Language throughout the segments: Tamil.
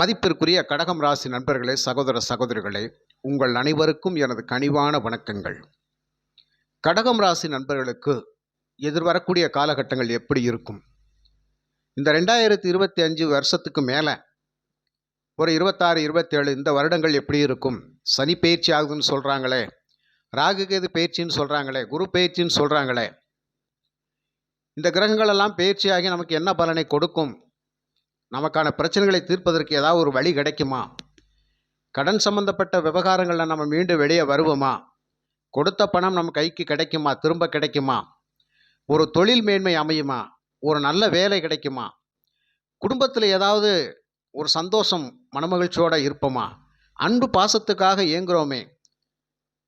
மதிப்பிற்குரிய கடகம் ராசி நண்பர்களே சகோதர சகோதரிகளே உங்கள் அனைவருக்கும் எனது கனிவான வணக்கங்கள். கடகம் ராசி நண்பர்களுக்கு எதிர்வரக்கூடிய காலகட்டங்கள் எப்படி இருக்கும்? இந்த ரெண்டாயிரத்தி இருபத்தி அஞ்சு வருஷத்துக்கு மேலே ஒரு இருபத்தாறு இருபத்தேழு இந்த வருடங்கள் எப்படி இருக்கும்? சனி பயிற்சி ஆகுதுன்னு சொல்கிறாங்களே ராகுகேது பயிற்சின்னு சொல்கிறாங்களே குரு பயிற்சின்னு சொல்கிறாங்களே இந்த கிரகங்களெல்லாம் பயிற்சியாகி நமக்கு என்ன பலனை கொடுக்கும்? நமக்கான பிரச்சனைகளை தீர்ப்பதற்கு ஏதாவது ஒரு வழி கிடைக்குமா? கடன் சம்பந்தப்பட்ட விவகாரங்களில் நம்ம மீண்டும் வெளியே வருவோமா? கொடுத்த பணம் நம்ம கைக்கு கிடைக்குமா? திரும்ப கிடைக்குமா? ஒரு தொழில் மேன்மை அமையுமா? ஒரு நல்ல வேலை கிடைக்குமா? குடும்பத்தில் ஏதாவது ஒரு சந்தோஷம் மனமகிழ்ச்சியோடு இருப்போமா? அன்பு பாசத்துக்காக இயங்குகிறோமே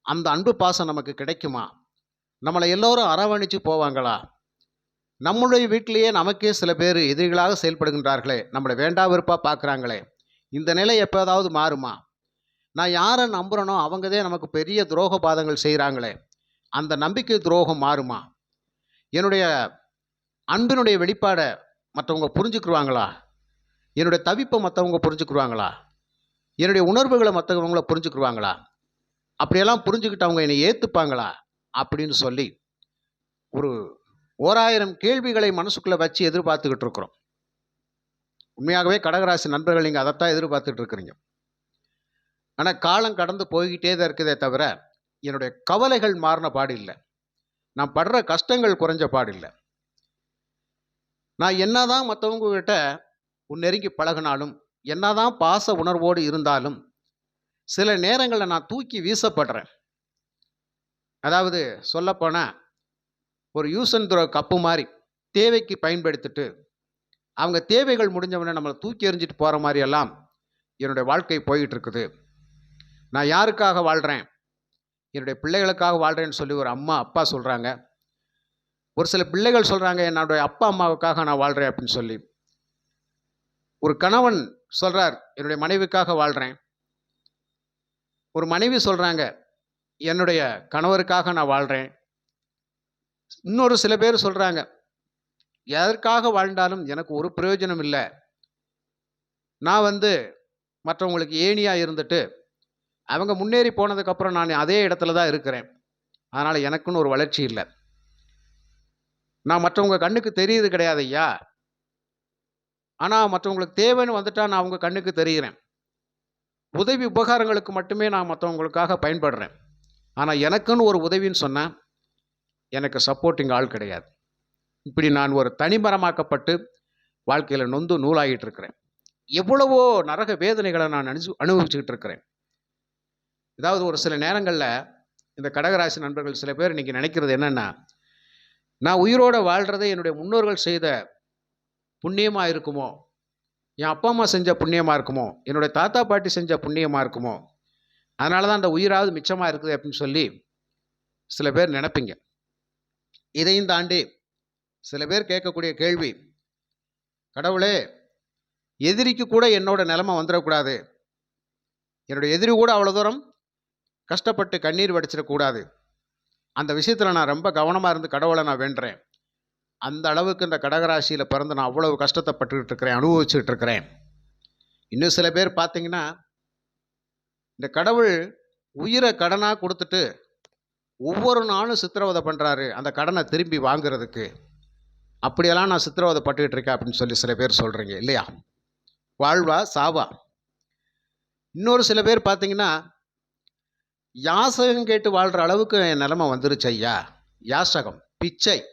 அந்த அன்பு பாசம் நமக்கு கிடைக்குமா? நம்மளை எல்லோரும் அரவணைச்சு போவாங்களா? நம்முடைய வீட்டிலேயே நமக்கே சில பேர் எதிரிகளாக செயல்படுகின்றார்களே. நம்மளை வேண்டா வெறுப்பா பார்க்குறாங்களே இந்த நிலை எப்போதாவது மாறுமா? நான் யாரை நம்புகிறனோ அவங்கதே நமக்கு பெரிய துரோக பாதங்கள் செய்கிறாங்களே அந்த நம்பிக்கை துரோகம் மாறுமா? என்னுடைய அன்பினுடைய வெளிப்பாடை மற்றவங்க புரிஞ்சுக்குருவாங்களா? என்னுடைய தவிப்பை மற்றவங்க புரிஞ்சுக்குருவாங்களா? என்னுடைய உணர்வுகளை மற்றவங்கள புரிஞ்சுக்குருவாங்களா? அப்படியெல்லாம் புரிஞ்சுக்கிட்டு அவங்க என்னை ஏற்றுப்பாங்களா அப்படின்னு சொல்லி ஒரு ஓராயிரம் கேள்விகளை மனசுக்குள்ளே வச்சு எதிர்பார்த்துக்கிட்டு இருக்கிறோம். உண்மையாகவே கடகராசி நண்பர்கள் நீங்கள் அதைத்தான் எதிர்பார்த்துட்டு இருக்கிறீங்க. ஆனால் காலம் கடந்து போய்கிட்டே தான் இருக்குதே தவிர என்னுடைய கவலைகள் மாறின பாடு இல்லை. நான் படுற கஷ்டங்கள் குறைஞ்ச பாடு இல்லை. நான் என்னதான் தான் கிட்ட உன் நெருங்கி பழகினாலும் என்னதான் பாச உணர்வோடு இருந்தாலும் சில நேரங்களில் நான் தூக்கி வீசப்படுறேன். அதாவது சொல்லப்போனால் ஒரு யூஸ் அண்ட் த்ரோ கப்பு மாதிரி தேவைக்கு பயன்படுத்திட்டு அவங்க தேவைகள் முடிஞ்சவொடனே நம்மளை தூக்கி எறிஞ்சிட்டு போகிற மாதிரியெல்லாம் என்னுடைய வாழ்க்கை போயிட்டு இருக்குது நான் யாருக்காக வாழ்கிறேன் என்னுடைய பிள்ளைகளுக்காக வாழ்கிறேன்னு சொல்லி ஒரு அம்மா அப்பா சொல்கிறாங்க ஒரு சில பிள்ளைகள் சொல்கிறாங்க என்னுடைய அப்பா அம்மாவுக்காக நான் வாழ்கிறேன் அப்படின்னு சொல்லி. ஒரு கணவன் சொல்கிறார் என்னுடைய மனைவிக்காக வாழ்கிறேன் ஒரு மனைவி சொல்கிறாங்க என்னுடைய கணவருக்காக நான் வாழ்கிறேன் இன்னொரு சில பேர் சொல்கிறாங்க எதற்காக வாழ்ந்தாலும் எனக்கு ஒரு பிரயோஜனம் இல்லை. நான் வந்து மற்றவங்களுக்கு ஏணியாக இருந்துட்டு அவங்க முன்னேறி போனதுக்கப்புறம் நான் அதே இடத்துல தான் இருக்கிறேன். அதனால் எனக்குன்னு ஒரு வளர்ச்சி இல்லை. நான் மற்றவங்க கண்ணுக்கு தெரியுது கிடையாது ஐயா. ஆனால் மற்றவங்களுக்கு தேவைன்னு வந்துட்டா நான் அவங்க கண்ணுக்கு தெரிகிறேன். உதவி உபகாரங்களுக்கு மட்டுமே நான் மற்றவங்களுக்காக பயன்படுறேன். ஆனால் எனக்குன்னு ஒரு உதவின்னு சொன்னேன் எனக்கு சப்போர்ட்டிங் ஆள் கிடையாது. இப்படி நான் ஒரு தனிமரமாக்கப்பட்டு வாழ்க்கையில் நொந்து நூலாகிட்டு இருக்கிறேன் எவ்வளவோ நரக வேதனைகளை நான் அனுசு அனுபவிச்சுக்கிட்டு இருக்கிறேன் ஏதாவது ஒரு சில நேரங்களில் இந்த கடகராசி நண்பர்கள் சில பேர் இன்றைக்கி நினைக்கிறது என்னென்னா நான் உயிரோடு வாழ்கிறதே என்னுடைய முன்னோர்கள் செய்த புண்ணியமாக இருக்குமோ? என் அப்பா அம்மா செஞ்ச புண்ணியமாக இருக்குமோ? என்னுடைய தாத்தா பாட்டி செஞ்ச புண்ணியமாக இருக்குமோ? அதனால தான் அந்த உயிராவது மிச்சமாக இருக்குது அப்படின்னு சொல்லி சில பேர் நினைப்பீங்க. இதையும் தாண்டி சில பேர் கேட்கக்கூடிய கேள்வி கடவுளே எதிரிக்கு கூட என்னோட நிலமை வந்துடக்கூடாது. என்னுடைய எதிரி கூட அவ்வளோ தூரம் கஷ்டப்பட்டு கண்ணீர் வடிச்சிடக்கூடாது. அந்த விஷயத்தில் நான் ரொம்ப கவனமாக இருந்து கடவுளை நான் வேண்டுறேன். அந்த அளவுக்கு இந்த கடகராசியில் பிறந்து நான் அவ்வளவு கஷ்டத்தைப்பட்டுக்கிட்டு இருக்கிறேன் அனுபவிச்சுக்கிட்டு இருக்கிறேன். இன்னும் சில பேர் பார்த்தீங்கன்னா இந்த கடவுள் உயிரை கடனாக கொடுத்துட்டு ஒவ்வொரு நாளும் சித்திரவதை பண்ணுறாரு அந்த கடனை திரும்பி வாங்குறதுக்கு. அப்படியெல்லாம் நான் சித்திரவதை பட்டுக்கிட்டு இருக்கேன் அப்படின்னு சொல்லி சில பேர் சொல்கிறீங்க இல்லையா? வாழ்வா சாவா? இன்னொரு சில பேர் பார்த்தீங்கன்னா யாசகம் கேட்டு வாழ்கிற அளவுக்கு என் நிலமை வந்துருச்சு ஐயா. யாசகம் பிச்சை.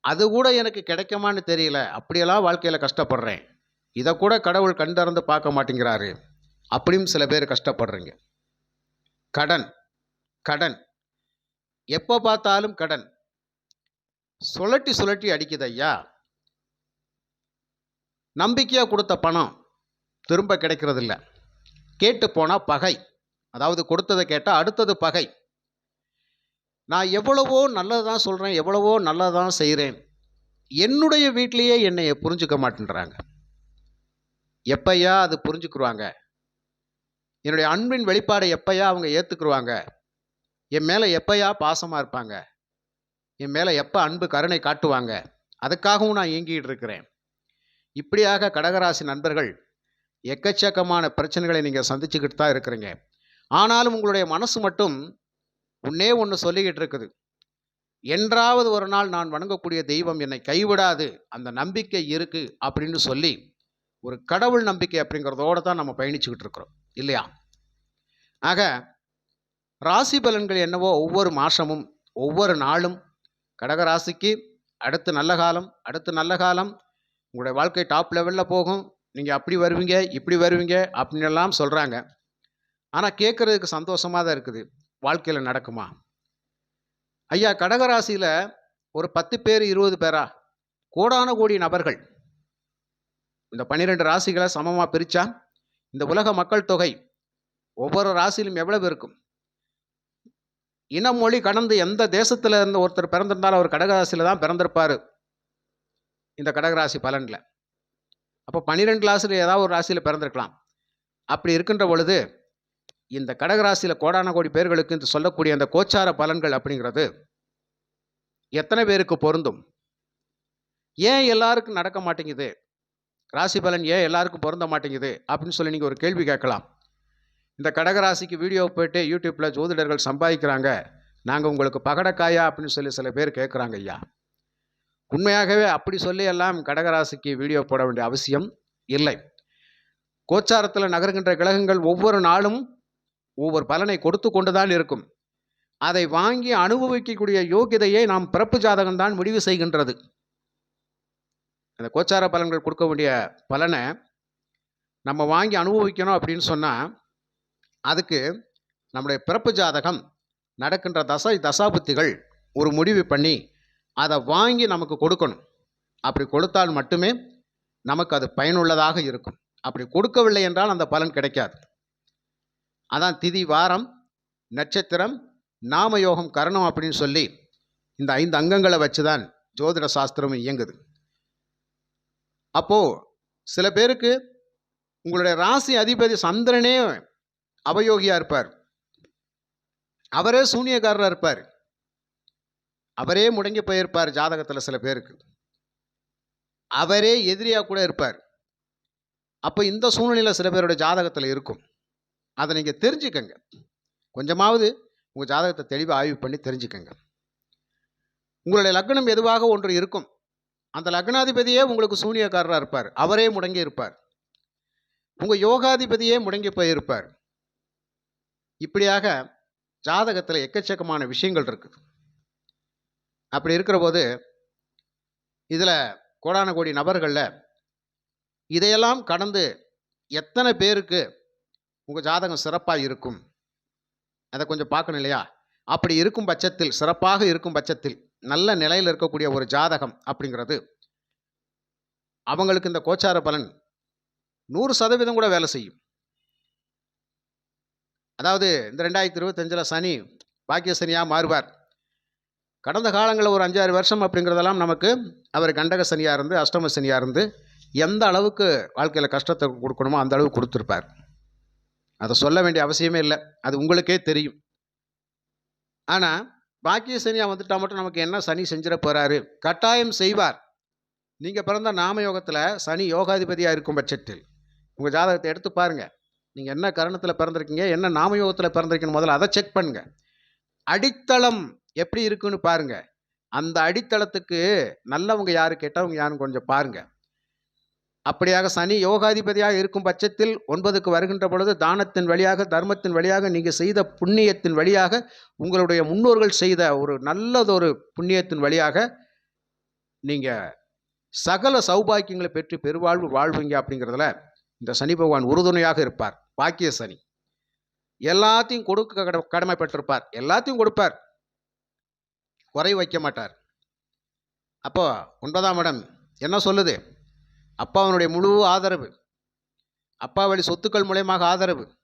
அது கூட எனக்கு கிடைக்குமான்னு தெரியல. அப்படியெல்லாம் வாழ்க்கையில் கஷ்டப்படுறேன். இதை கூட கடவுள் கண்டறந்து பார்க்க மாட்டேங்கிறாரு. அப்படியும் சில பேர் கஷ்டப்படுறீங்க. கடன். கடன். எப்போ பார்த்தாலும் கடன். சுழட்டி சுழட்டி அடிக்குது ஐயா. நம்பிக்கையாக கொடுத்த பணம் திரும்ப கிடைக்கிறதில்ல. கேட்டு போனால் பகை. அதாவது கொடுத்ததை கேட்டால் அடுத்தது பகை. நான் எவ்வளவோ நல்லது தான் சொல்கிறேன் எவ்வளவோ நல்லது தான் செய்கிறேன் என்னுடைய வீட்டிலையே என்னை புரிஞ்சுக்க மாட்டேன்றாங்க. எப்பையா அது புரிஞ்சுக்குருவாங்க? என்னுடைய அன்பின் வெளிப்பாடை எப்பையா அவங்க ஏற்றுக்குருவாங்க என் மேலே எப்பயா பாசமாக இருப்பாங்க? என் மேலே எப்போ அன்பு கருணை காட்டுவாங்க? அதுக்காகவும் நான் இயங்கிட்டு இருக்கிறேன். இப்படியாக கடகராசி நண்பர்கள் எக்கச்சக்கமான பிரச்சனைகளை நீங்கள் சந்திச்சுக்கிட்டு தான் இருக்கிறீங்க. ஆனாலும் உங்களுடைய மனசு மட்டும் ஒன்னே ஒன்று சொல்லிக்கிட்டு இருக்குது. என்றாவது ஒரு நாள் நான் வணங்கக்கூடிய தெய்வம் என்னை கைவிடாது. அந்த நம்பிக்கை இருக்குது அப்படின்னு சொல்லி ஒரு கடவுள் நம்பிக்கை அப்படிங்கிறதோட தான் நம்ம பயணிச்சுக்கிட்டு இருக்கிறோம். இல்லையா? ஆக ராசி பலன்கள் என்னவோ ஒவ்வொரு மாதமும் ஒவ்வொரு நாளும். கடக ராசிக்கு அடுத்து நல்ல காலம் அடுத்து நல்ல காலம். உங்களுடைய வாழ்க்கை டாப் லெவலில் போகும். நீங்கள் அப்படி வருவீங்க இப்படி வருவீங்க அப்படின்லாம் எல்லாம் சொல்கிறாங்க ஆனால் கேட்குறதுக்கு சந்தோஷமாக தான் இருக்குது. வாழ்க்கையில் நடக்குமா? ஐயா கடகராசியில் ஒரு பத்து பேர் இருபது பேரா? கோடான கோடி நபர்கள். இந்த பன்னிரெண்டு ராசிகளை சமமாக பிரித்தா இந்த உலக மக்கள் தொகை ஒவ்வொரு ராசியிலும் எவ்வளவு இருக்கும்? இனம் மொழி கடந்து எந்த தேசத்தில் இருந்து ஒருத்தர் பிறந்திருந்தாலும் அவர் கடகராசியில் தான் பிறந்திருப்பார். இந்த கடகராசி பலனில். அப்போ பன்னிரெண்டு ராசியில் ஏதாவது ஒரு ராசியில் பிறந்திருக்கலாம். அப்படி இருக்கின்ற பொழுது இந்த கடகராசியில் கோடான கோடி பேர்களுக்கு இந்த சொல்லக்கூடிய அந்த கோச்சார பலன்கள் அப்படிங்கிறது எத்தனை பேருக்கு பொருந்தும்? ஏன் எல்லாருக்கும் நடக்க மாட்டேங்குது? ராசி பலன் ஏன் எல்லாருக்கும் பொருந்த மாட்டேங்குது? அப்படின்னு சொல்லி நீங்கள் ஒரு கேள்வி கேட்கலாம். இந்த கடகராசிக்கு வீடியோ போயிட்டு யூடியூப்பில் ஜோதிடர்கள் சம்பாதிக்கிறாங்க. நாங்கள் உங்களுக்கு பகடக்காயா அப்படின்னு சொல்லி சில பேர் கேட்குறாங்க ஐயா. உண்மையாகவே அப்படி சொல்லி எல்லாம் கடகராசிக்கு வீடியோ போட வேண்டிய அவசியம் இல்லை. கோச்சாரத்தில் நகர்கின்ற கிரகங்கள் ஒவ்வொரு நாளும் ஒவ்வொரு பலனை கொடுத்து கொண்டு தான் இருக்கும். அதை வாங்கி அனுபவிக்கக்கூடிய யோகிதையை நாம் பிறப்பு ஜாதகம் தான் முடிவு செய்கின்றது. அந்த கோச்சார பலன்கள் கொடுக்க வேண்டிய பலனை நம்ம வாங்கி அனுபவிக்கணும் அப்படின்னு சொன்னால் அதுக்கு நம்முடைய பிறப்பு ஜாதகம் நடக்கின்ற தசை தசாபுத்திகள் ஒரு முடிவு பண்ணி அதை வாங்கி நமக்கு கொடுக்கணும். அப்படி கொடுத்தால் மட்டுமே நமக்கு அது பயனுள்ளதாக இருக்கும். அப்படி கொடுக்கவில்லை என்றால் அந்த பலன் கிடைக்காது. அதான் திதி வாரம் நட்சத்திரம் நாமயோகம் கரணம் அப்படின்னு சொல்லி இந்த ஐந்து அங்கங்களை வச்சு தான் ஜோதிட சாஸ்திரம் இயங்குது. அப்போது சில பேருக்கு உங்களுடைய ராசி அதிபதி சந்திரனே அவயோகியா இருப்பார். அவரே சூனியக்காரராக இருப்பார். அவரே முடங்கி போயிருப்பார் ஜாதகத்தில் சில பேருக்கு. அவரே எதிரியாக கூட இருப்பார். அப்போ இந்த சூழ்நிலையில் சில பேரோட ஜாதகத்தில் இருக்கும். அதை நீங்கள் தெரிஞ்சுக்கங்க. கொஞ்சமாவது உங்கள் ஜாதகத்தை தெளிவாக ஆய்வு பண்ணி தெரிஞ்சுக்கங்க. உங்களுடைய லக்னம் எதுவாக ஒன்று இருக்கும். அந்த லக்னாதிபதியே உங்களுக்கு சூனியக்காரராக இருப்பார். அவரே முடங்கி இருப்பார். உங்கள் யோகாதிபதியே முடங்கி போயிருப்பார். இப்படியாக ஜாதகத்தில் எக்கச்சக்கமான விஷயங்கள் இருக்குது. அப்படி இருக்கிற போது இதில் கோடான கோடி நபர்களில் இதையெல்லாம் கடந்து எத்தனை பேருக்கு உங்கள் ஜாதகம் சிறப்பாக இருக்கும்? அதை கொஞ்சம் பார்க்கணும் இல்லையா? அப்படி இருக்கும் பட்சத்தில் சிறப்பாக இருக்கும் பட்சத்தில் நல்ல நிலையில் இருக்கக்கூடிய ஒரு ஜாதகம் அப்படிங்கிறது அவங்களுக்கு இந்த கோச்சார பலன் நூறு சதவீதம் கூட வேலை செய்யும். அதாவது இந்த ரெண்டாயிரத்தி இருபத்தஞ்சில் சனி பாக்கிய சனியாக மாறுவார். கடந்த காலங்களில் ஒரு அஞ்சாறு வருஷம் அப்படிங்கிறதெல்லாம் நமக்கு அவர் கண்டக சனியாக இருந்து அஷ்டம சனியாக இருந்து எந்த அளவுக்கு வாழ்க்கையில் கஷ்டத்தை கொடுக்கணுமோ அந்த அளவுக்கு கொடுத்துருப்பார். அதை சொல்ல வேண்டிய அவசியமே இல்லை. அது உங்களுக்கே தெரியும். ஆனால் பாக்கிய சனியாக வந்துட்டால் மட்டும் நமக்கு என்ன சனி செஞ்சிட போகிறாரு கட்டாயம் செய்வார். நீங்கள் பிறந்த நாமயோகத்தில் சனி யோகாதிபதியாக இருக்கும் பட்சத்தில். உங்கள் ஜாதகத்தை எடுத்து பாருங்கள் நீங்கள் என்ன கரணத்தில் பிறந்திருக்கீங்க என்ன நாமயோகத்தில் பிறந்திருக்கீங்க முதல்ல அதை செக் பண்ணுங்கள் அடித்தளம் எப்படி இருக்குன்னு பாருங்கள் அந்த அடித்தளத்துக்கு நல்லவங்க யார் கெட்டவங்க யாருன்னு கொஞ்சம் பாருங்கள் அப்படியாக சனி யோகாதிபதியாக இருக்கும் பட்சத்தில் ஒன்பதுக்கு வருகின்ற பொழுது தானத்தின் வழியாக தர்மத்தின் வழியாக நீங்கள் செய்த புண்ணியத்தின் வழியாக உங்களுடைய முன்னோர்கள் செய்த ஒரு நல்லதொரு புண்ணியத்தின் வழியாக நீங்கள் சகல சௌபாக்கியங்களை பெற்று பெருவாழ்வு வாழ்வீங்க அப்படிங்கிறதுல இந்த சனி பகவான் உறுதுணையாக இருப்பார். பாக்கிய சனி எல்லாத்தையும் கொடுக்க கட கடமைப்பட்டிருப்பார். எல்லாத்தையும் கொடுப்பார். குறை வைக்க மாட்டார். அப்போ ஒன்பதாம் இடம் என்ன சொல்லுது? அப்பாவனுடைய முழு ஆதரவு. அப்பா வழி சொத்துக்கள் மூலயமாக ஆதரவு.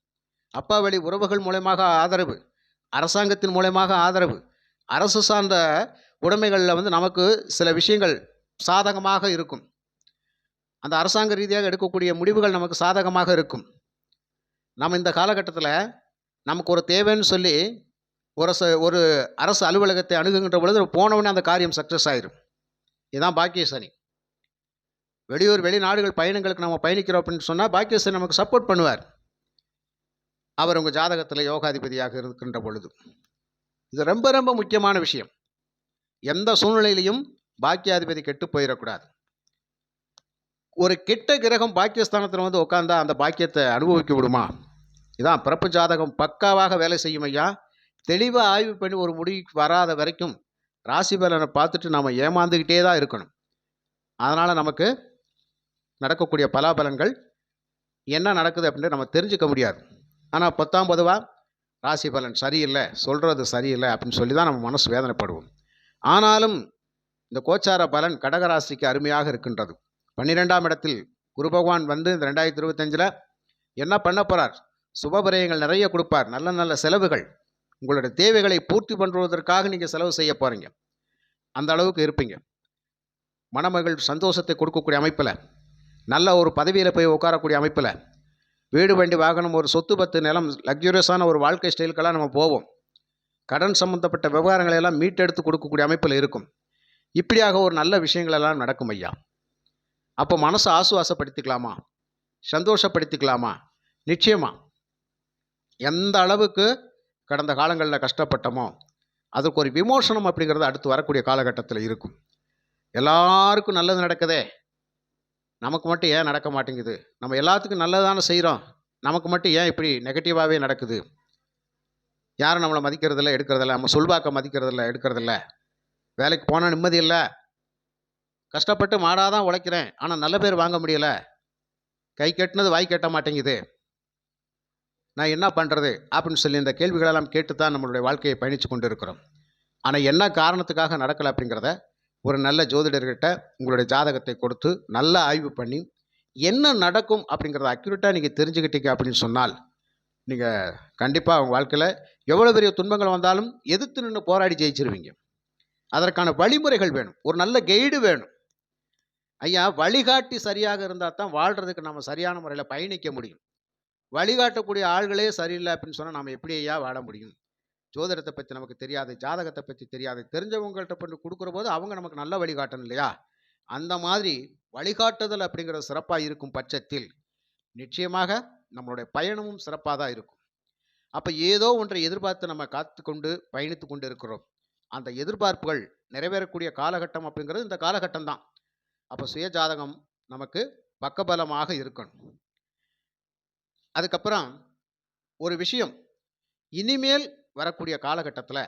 அப்பா வழி உறவுகள் மூலயமாக ஆதரவு. அரசாங்கத்தின் மூலயமாக ஆதரவு. அரசு சார்ந்த உடைமைகளில் வந்து நமக்கு சில விஷயங்கள் சாதகமாக இருக்கும். அந்த அரசாங்க ரீதியாக எடுக்கக்கூடிய முடிவுகள் நமக்கு சாதகமாக இருக்கும். நம்ம இந்த காலகட்டத்தில் நமக்கு ஒரு தேவைன்னு சொல்லி ஒரு ச ஒரு அரசு அலுவலகத்தை அணுகுகின்ற பொழுது போனவுடனே அந்த காரியம் சக்ஸஸ் ஆயிரும். இதுதான் பாக்கிய சனி வெளியூர் வெளிநாடுகள் பயணங்களுக்கு நம்ம பயணிக்கிறோம் அப்படின்னு சொன்னால் பாக்கியசனி நமக்கு சப்போர்ட் பண்ணுவார். அவர் உங்கள் ஜாதகத்தில் யோகாதிபதியாக இருக்கின்ற பொழுது. இது ரொம்ப ரொம்ப முக்கியமான விஷயம். எந்த சூழ்நிலையிலையும் பாக்கியாதிபதி கெட்டு போயிடக்கூடாது. ஒரு கெட்ட கிரகம் பாக்கியஸ்தானத்தில் வந்து உட்காந்தா அந்த பாக்கியத்தை அனுபவிக்க விடுமா? இதான் பிறப்பு ஜாதகம். பக்காவாக வேலை செய்யும் ஐயா. தெளிவாக ஆய்வு பண்ணி ஒரு முடிவுக்கு வராத வரைக்கும் ராசி பலனை பார்த்துட்டு நாம் ஏமாந்துக்கிட்டே தான் இருக்கணும். அதனால் நமக்கு நடக்கக்கூடிய பலாபலன்கள் என்ன நடக்குது அப்படின்னு நம்ம தெரிஞ்சுக்க முடியாது. ஆனால் பத்தாம் பொதுவாக ராசி பலன் சரியில்லை சொல்கிறது சரியில்லை அப்படின்னு சொல்லி தான் நம்ம மனசு வேதனைப்படுவோம். ஆனாலும் இந்த கோச்சார பலன் கடகராசிக்கு அருமையாக இருக்கின்றது. பன்னிரெண்டாம் இடத்தில் குரு பகவான் வந்து இந்த ரெண்டாயிரத்தி இருபத்தஞ்சில் என்ன பண்ண போகிறார் சுபபிரயங்கள் நிறைய கொடுப்பார். நல்ல நல்ல செலவுகள். உங்களுடைய தேவைகளை பூர்த்தி பண்ணுவதற்காக நீங்கள் செலவு செய்ய போகிறீங்க அந்த அளவுக்கு இருப்பீங்க. மணமகள் சந்தோஷத்தை கொடுக்கக்கூடிய அமைப்பில் நல்ல ஒரு பதவியில் போய் உட்காரக்கூடிய அமைப்பில் வீடு வண்டி வாகனம் ஒரு சொத்து பத்து நிலம் லக்ஸுரியஸான ஒரு வாழ்க்கை ஸ்டைலுக்கெல்லாம் நம்ம போவோம். கடன் சம்பந்தப்பட்ட விவகாரங்களை எல்லாம் மீட்டெடுத்து கொடுக்கக்கூடிய அமைப்பில் இருக்கும். இப்படியாக ஒரு நல்ல விஷயங்கள் எல்லாம் நடக்கும் ஐயா. அப்போ மனசை ஆசுவாசப்படுத்திக்கலாமா? சந்தோஷப்படுத்திக்கலாமா? நிச்சயமா. எந்த அளவுக்கு கடந்த காலங்களில் கஷ்டப்பட்டோமோ அதுக்கு ஒரு விமோசனம் அப்படிங்கிறது அடுத்து வரக்கூடிய காலகட்டத்தில் இருக்கும். எல்லாருக்கும் நல்லது நடக்குதே. நமக்கு மட்டும் ஏன் நடக்க மாட்டேங்குது? நம்ம எல்லாத்துக்கும் நல்லதான செய்கிறோம் நமக்கு மட்டும் ஏன் இப்படி நெகட்டிவாகவே நடக்குது? யாரும் நம்மளை மதிக்கிறதில்ல எடுக்கிறதில்ல. நம்ம சொல்வாக்க மதிக்கிறதில்ல எடுக்கிறதில்ல. வேலைக்கு போனால் நிம்மதி இல்லை. கஷ்டப்பட்டு மாடாக தான் உழைக்கிறேன். ஆனால் நல்ல பேர் வாங்க முடியல. கை கட்டினது வாய் கட்ட மாட்டேங்குது. நான் என்ன பண்ணுறது அப்படின்னு சொல்லி இந்த கேள்விகளெல்லாம் கேட்டு தான் நம்மளுடைய வாழ்க்கையை பயணித்து கொண்டு இருக்கிறோம் ஆனால் என்ன காரணத்துக்காக நடக்கலை அப்படிங்கிறத ஒரு நல்ல ஜோதிடர்கிட்ட உங்களுடைய ஜாதகத்தை கொடுத்து நல்லா ஆய்வு பண்ணி என்ன நடக்கும் அப்படிங்கிறத அக்யூரேட்டாக நீங்கள் தெரிஞ்சுக்கிட்டீங்க அப்படின்னு சொன்னால் நீங்கள் கண்டிப்பாக உங்கள் வாழ்க்கையில் எவ்வளோ பெரிய துன்பங்கள் வந்தாலும் எதிர்த்து நின்று போராடி ஜெயிச்சிருவீங்க. அதற்கான வழிமுறைகள் வேணும். ஒரு நல்ல கைடு வேணும். ஐயா வழிகாட்டி சரியாக இருந்தால் தான் வாழ்கிறதுக்கு நம்ம சரியான முறையில் பயணிக்க முடியும். வழிகாட்டக்கூடிய ஆள்களே சரியில்லை அப்படின்னு சொன்னால் நம்ம எப்படி ஐயா வாழ முடியும்? ஜோதிடத்தை பற்றி நமக்கு தெரியாது ஜாதகத்தை பற்றி தெரியாது. தெரிஞ்சவங்கள்ட்ட பண்ணி கொடுக்குற போது அவங்க நமக்கு நல்ல வழிகாட்டணும் இல்லையா? அந்த மாதிரி வழிகாட்டுதல் அப்படிங்கிற சிறப்பாக இருக்கும் பட்சத்தில் நிச்சயமாக நம்மளுடைய பயணமும் சிறப்பாக தான் இருக்கும். அப்போ ஏதோ ஒன்றை எதிர்பார்த்து நம்ம காத்து கொண்டு பயணித்து கொண்டு இருக்கிறோம் அந்த எதிர்பார்ப்புகள் நிறைவேறக்கூடிய காலகட்டம் அப்படிங்கிறது இந்த காலகட்டம் தான். அப்போ சுய ஜாதகம் நமக்கு பக்கபலமாக இருக்கணும். அதுக்கப்புறம் ஒரு விஷயம். இனிமேல் வரக்கூடிய காலகட்டத்தில்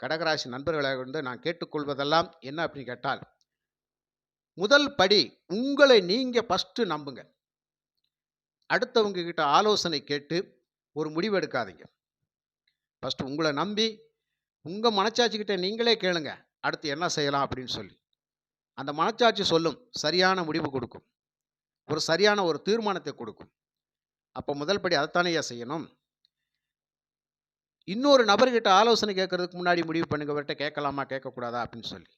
கடகராசி நண்பர்களை வந்து நான் கேட்டுக்கொள்வதெல்லாம் என்ன அப்படின்னு கேட்டால் முதல் படி உங்களை நீங்கள் ஃபஸ்ட்டு நம்புங்க. அடுத்தவங்க கிட்ட ஆலோசனை கேட்டு ஒரு முடிவு எடுக்காதீங்க. ஃபஸ்ட்டு உங்களை நம்பி உங்கள் மனச்சாட்சிக்கிட்ட நீங்களே கேளுங்க. அடுத்து என்ன செய்யலாம் அப்படின்னு சொல்லி. அந்த மனச்சாட்சி சொல்லும் சரியான முடிவு கொடுக்கும். ஒரு சரியான ஒரு தீர்மானத்தை கொடுக்கும். அப்போ முதல் படி அதைத்தானே செய்யணும்? இன்னொரு நபர்கிட்ட ஆலோசனை கேட்கறதுக்கு முன்னாடி முடிவு பண்ணுங்க அவர்கிட்ட கேட்கலாமா கேட்கக்கூடாதா அப்படின்னு சொல்லி.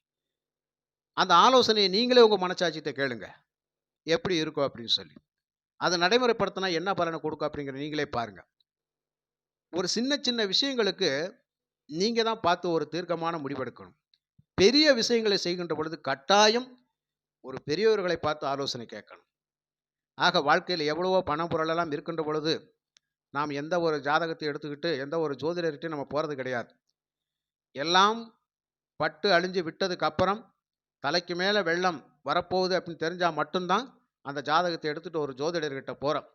அந்த ஆலோசனையை நீங்களே உங்கள் மனச்சாட்சியத்தை கேளுங்க. எப்படி இருக்கும் அப்படின்னு சொல்லி. அதை நடைமுறைப்படுத்தினா என்ன பலனை கொடுக்கும் அப்படிங்கிற நீங்களே பாருங்கள் ஒரு சின்ன சின்ன விஷயங்களுக்கு நீங்கள் தான் பார்த்து ஒரு தீர்க்கமான முடிவெடுக்கணும். பெரிய விஷயங்களை செய்கின்ற பொழுது கட்டாயம் ஒரு பெரியவர்களை பார்த்து ஆலோசனை கேட்கணும். ஆக வாழ்க்கையில் எவ்வளவோ பணம் பொருளெல்லாம் இருக்கின்ற பொழுது நாம் எந்த ஒரு ஜாதகத்தை எடுத்துக்கிட்டு எந்த ஒரு ஜோதிடர்கிட்டையும் நம்ம போகிறது கிடையாது. எல்லாம் பட்டு அழிஞ்சு விட்டதுக்கு அப்புறம் தலைக்கு மேலே வெள்ளம் வரப்போகுது அப்படின்னு தெரிஞ்சால் மட்டும்தான் அந்த ஜாதகத்தை எடுத்துகிட்டு ஒரு ஜோதிடர்கிட்ட போகிறோம்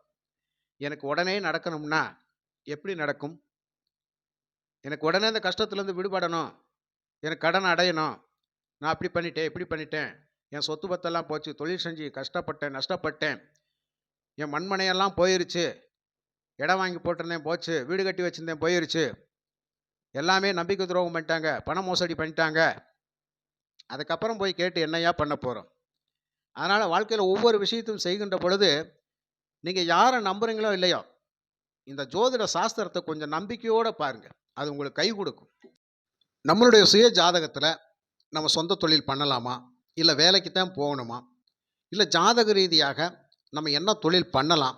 எனக்கு உடனே நடக்கணும்னா எப்படி நடக்கும்? எனக்கு உடனே அந்த கஷ்டத்துலேருந்து விடுபடணும். எனக்கு கடன் அடையணும். நான் அப்படி பண்ணிட்டேன் இப்படி பண்ணிட்டேன். என் சொத்து பத்தெல்லாம் போச்சு. தொழில் செஞ்சு கஷ்டப்பட்டேன் நஷ்டப்பட்டேன். என் மண்மனையெல்லாம் போயிருச்சு. இடம் வாங்கி போட்டிருந்தேன் போச்சு. வீடு கட்டி வச்சுருந்தேன் போயிருச்சு. எல்லாமே நம்பிக்கை துரோகம் பண்ணிட்டாங்க. பண மோசடி பண்ணிட்டாங்க. அதுக்கப்புறம் போய் கேட்டு என்னையா பண்ண போகிறோம் அதனால் வாழ்க்கையில் ஒவ்வொரு விஷயத்தையும் செய்கின்ற பொழுது நீங்கள் யாரை நம்புகிறீங்களோ இல்லையோ இந்த ஜோதிட சாஸ்திரத்தை கொஞ்சம் நம்பிக்கையோடு பாருங்கள் அது உங்களுக்கு கை கொடுக்கும். நம்மளுடைய சுய ஜாதகத்தில் நம்ம சொந்த தொழில் பண்ணலாமா? இல்லை வேலைக்கு தான் போகணுமா? இல்லை ஜாதக ரீதியாக நம்ம என்ன தொழில் பண்ணலாம்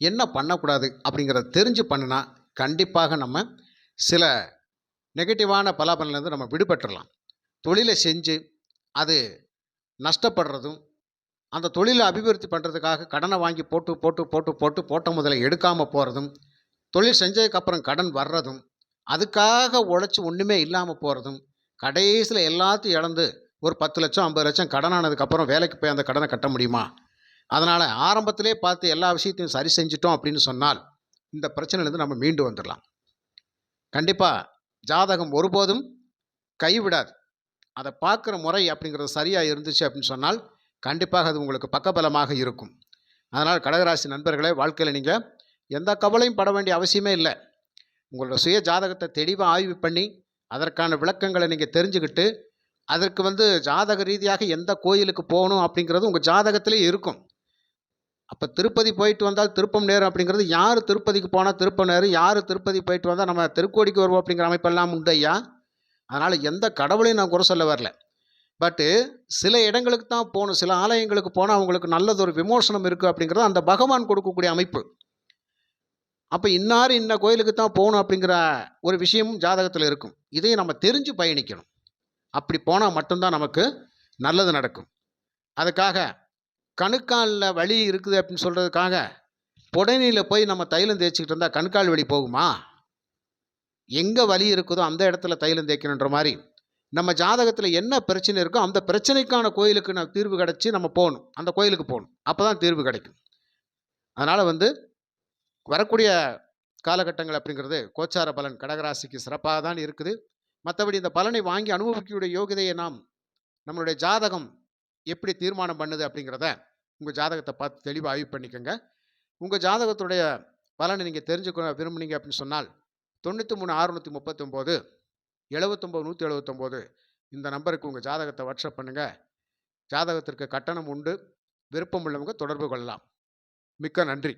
என்ன பண்ணக்கூடாது அப்படிங்கிறத தெரிஞ்சு பண்ணினா கண்டிப்பாக நம்ம சில நெகட்டிவான பலாபலன்லேருந்து நம்ம விடுபட்டுறலாம். தொழிலை செஞ்சு அது நஷ்டப்படுறதும் அந்த தொழிலை அபிவிருத்தி பண்ணுறதுக்காக கடனை வாங்கி போட்டு போட்டு போட்டு போட்டு போட்ட முதல்ல எடுக்காமல் போகிறதும் தொழில் செஞ்சதுக்கப்புறம் கடன் வர்றதும் அதுக்காக உழைச்சி ஒன்றுமே இல்லாமல் போகிறதும் கடைசியில் எல்லாத்தையும் இழந்து ஒரு பத்து லட்சம் ஐம்பது லட்சம் கடன் ஆனதுக்கப்புறம் வேலைக்கு போய் அந்த கடனை கட்ட முடியுமா? அதனால் ஆரம்பத்திலே பார்த்து எல்லா விஷயத்தையும் சரி செஞ்சிட்டோம் அப்படின்னு சொன்னால் இந்த பிரச்சனையிலேருந்து நம்ம மீண்டு வந்துடலாம் கண்டிப்பாக ஜாதகம் ஒருபோதும் கைவிடாது. அதை பார்க்குற முறை அப்படிங்கிறது சரியாக இருந்துச்சு அப்படின்னு சொன்னால் கண்டிப்பாக அது உங்களுக்கு பக்கபலமாக இருக்கும். அதனால் கடகராசி நண்பர்களே வாழ்க்கையில் நீங்கள் எந்த கவலையும் பட வேண்டிய அவசியமே இல்லை. உங்களோட சுய ஜாதகத்தை தெளிவாக ஆய்வு பண்ணி அதற்கான விளக்கங்களை நீங்கள் தெரிஞ்சுக்கிட்டு அதற்கு வந்து ஜாதக ரீதியாக எந்த கோயிலுக்கு போகணும் அப்படிங்கிறது உங்கள் ஜாதகத்திலே இருக்கும். அப்போ திருப்பதி போயிட்டு வந்தால் திருப்பம் நேரம் அப்படிங்கிறது யார் திருப்பதிக்கு போனால் திருப்பம் நேரம் யார் திருப்பதி போயிட்டு வந்தால் நம்ம திருக்கோடிக்கு வருவோம் அப்படிங்கிற அமைப்பெல்லாம் உண்டு ஐயா. அதனால் எந்த கடவுளையும் நான் குறை சொல்ல வரல. பட்டு சில இடங்களுக்கு தான் போகணும் சில ஆலயங்களுக்கு போனால் அவங்களுக்கு நல்லது ஒரு விமோசனம் இருக்குது அப்படிங்கிறது அந்த பகவான் கொடுக்கக்கூடிய அமைப்பு. அப்போ இன்னார் இன்ன கோயிலுக்கு தான் போகணும் அப்படிங்கிற ஒரு விஷயமும் ஜாதகத்தில் இருக்கும். இதையும் நம்ம தெரிஞ்சு பயணிக்கணும். அப்படி போனால் மட்டும்தான் நமக்கு நல்லது நடக்கும். அதுக்காக கணுக்காலில் வலி இருக்குது அப்படின்னு சொல்கிறதுக்காக புடனியில் போய் நம்ம தைலம் தேய்ச்சிக்கிட்டு இருந்தால் கணுக்கால் வலி போகுமா? எங்கே வலி இருக்குதோ அந்த இடத்துல தைலம் தேய்க்கணுன்ற மாதிரி. நம்ம ஜாதகத்தில் என்ன பிரச்சனை இருக்கோ அந்த பிரச்சனைக்கான கோயிலுக்கு நம்ம தீர்வு கிடச்சி நம்ம போகணும். அந்த கோயிலுக்கு போகணும். அப்போ தான் தீர்வு கிடைக்கும். அதனால் வந்து வரக்கூடிய காலகட்டங்கள் அப்படிங்கிறது கோச்சார பலன் கடகராசிக்கு சிறப்பாக தான் இருக்குது. மற்றபடி இந்த பலனை வாங்கி அனுபவிக்கக்கூடிய யோகிதையை நாம் நம்மளுடைய ஜாதகம் எப்படி தீர்மானம் பண்ணுது அப்படிங்கிறத உங்கள் ஜாதகத்தை பார்த்து தெளிவாக ஆய்வு பண்ணிக்கோங்க. உங்கள் ஜாதகத்துடைய பலனை நீங்கள் தெரிஞ்சுக்க விரும்புனீங்க அப்படின்னு சொன்னால் தொண்ணூற்றி மூணு அறுநூற்றி முப்பத்தொம்போது எழுபத்தொம்போது நூற்றி எழுபத்தொம்போது இந்த நம்பருக்கு உங்கள் ஜாதகத்தை வாட்ஸ்அப் பண்ணுங்கள் ஜாதகத்திற்கு கட்டணம் உண்டு விருப்பம் உள்ளவங்க தொடர்பு கொள்ளலாம். மிக்க நன்றி.